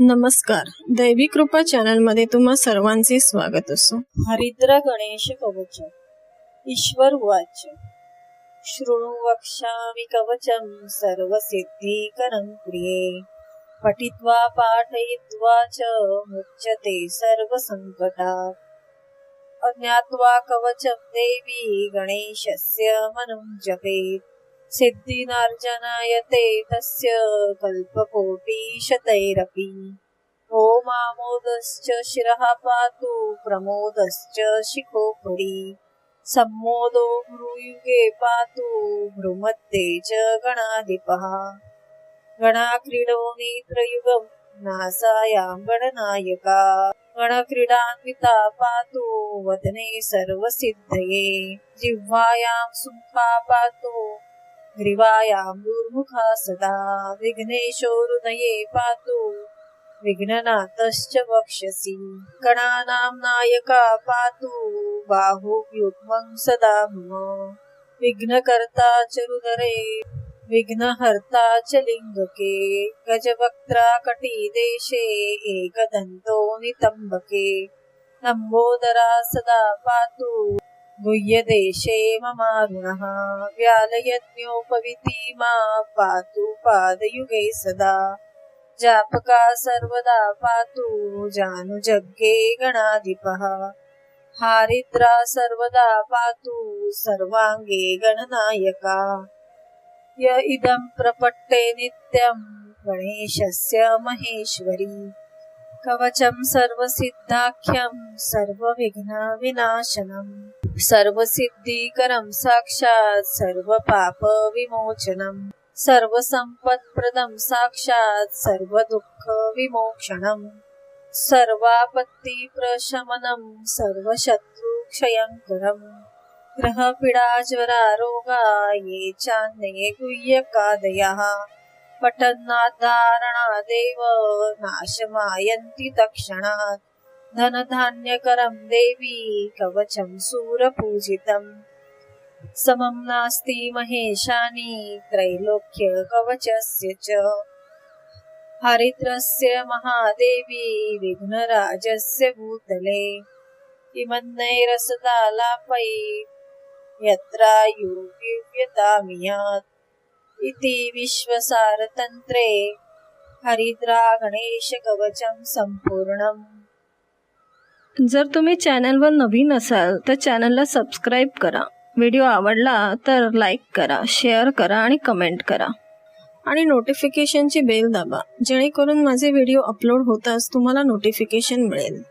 नमस्कार. दैवी कृपा चॅनलमध्ये तुम्हा सर्वांचे स्वागत असो. हरिद्र गणेश कवच ईश्वर उवाच शृणु वक्ष्यामि सर्व सर्वसिद्धिकरं प्रिये. पठित्वा पाठयित्वा च मुच्यते सर्वसङ्कटा अज्ञात्वा कवचं देवी गणेशस्य मनं जपेत्. सिद्धिनार्जनायते तस्य कल्पकोटिशतैरपि। ओमामोदश्च शिरः पातु प्रमोदश्च शिखोपरि। सम्मोदो भ्रूयुगे पातु भ्रूमध्ये च गणाधिपः। गणाक्रीडो नेत्रयुगम् नासायां गणनायका गणक्रीडान्विता पातु वदने सर्वसिद्धये। जिह्वायां सुखा पातु ग्रीवायामुर्मुखा सदा विघ्नेशो हृदये पातु। विघ्ननाथश्च वक्ष्यसि गणानां नायका पातु। बाहुव्युग्मं सदा मम। विघ्नकर्ता च रुदरे। विघ्नहर्ता च लिङ्गके। गजवक्त्रा कटिदेशे। एकदन्तो नितम्बके। लम्बोदरा सदा पातु। गुह्यदेशे ममारुणः व्यालयज्ञोपविति मा पातु पादयुगे सदा। जापका सर्वदा पातु जानुजज्ञे गणाधिपः। हारिद्रा सर्वदा पातु सर्वाङ्गे गणनायका। य इदं प्रपट्टे नित्यं गणेशस्य महेश्वरी। कवचं सर्वसिद्धाख्यं सर्वविघ्नविनाशनम्। सर्वसिद्धिकरं साक्षात् सर्वपापविमोचनम्। सर्वसम्पत्प्रदं साक्षात् सर्वदुःखविमोक्षणम् सर्वापत्तिप्रशमनं सर्वशत्रुक्षयङ्करम्। ग्रहपीडाज्वरारोगा ये चान्ये गुह्यकादयः। पठन्नाद्धारणादेव नाशमायन्ति तत्क्षणात्। धनधान्यकरं देवी कवचं सूरपूजितम् समं नास्ति महेशानि त्रैलोक्यकवचस्य च। हरिद्रस्य महादेवी विघ्नराजस्य भूतले। इमन्नैरसदालापै यत्रायुर्व्यतामियात् इति विश्वसारतन्त्रे हरिद्रा गणेशकवचं सम्पूर्णम्। जर तुम्ही चॅनलवर नवीन असाल तर चॅनलला सबस्क्राईब करा. व्हिडिओ आवडला तर लाईक करा शेअर करा आणि कमेंट करा. आणि नोटिफिकेशनची बेल दाबा. जेणेकरून माझे व्हिडिओ अपलोड होताच तुम्हाला नोटिफिकेशन मिळेल.